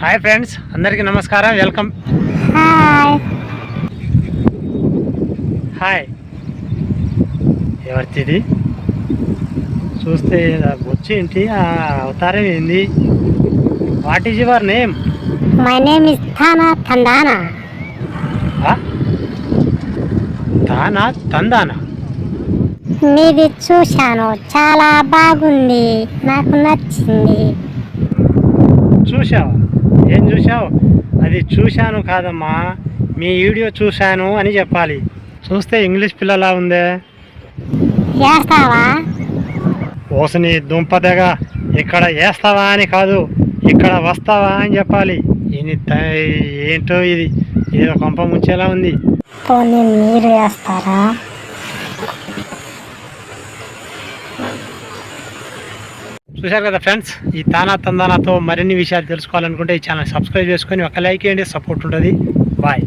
Hi friends అందరికీ నమస్కారం welcome. Hi. ఎవరిది చూస్తే వచ్చి ఏంటి? ఆ అవతారం ఏంది? What is your name my name is TANA తందానా తానా తందానా మీది చూశాను చాలా బాగుంది నాకు నచ్చింది. చూసావా ఏం చూసావు అది చూశాను కాదమ్మా. మీ వీడియో చూశాను అని చెప్పాలి. చూస్తే ఇంగ్లీష్ పిల్లలా ఉందే? ఓసని దుంపదగా ఇక్కడ వేస్తావా అని కాదు ఇక్కడ వస్తావా అని చెప్పాలి. ఏంటో ఇది? ఏదో కొంప ముంచేలా ఉంది. మీరు వేస్తారా చూశారు కదా ఫ్రెండ్స్? ఈ తానా తందానాతో మరిన్ని విషయాలు తెలుసుకోవాలనుకుంటే ఈ ఛానల్ సబ్స్క్రైబ్ చేసుకొని ఒక లైక్ చేయండి సపోర్ట్ ఉంటుంది. బాయ్.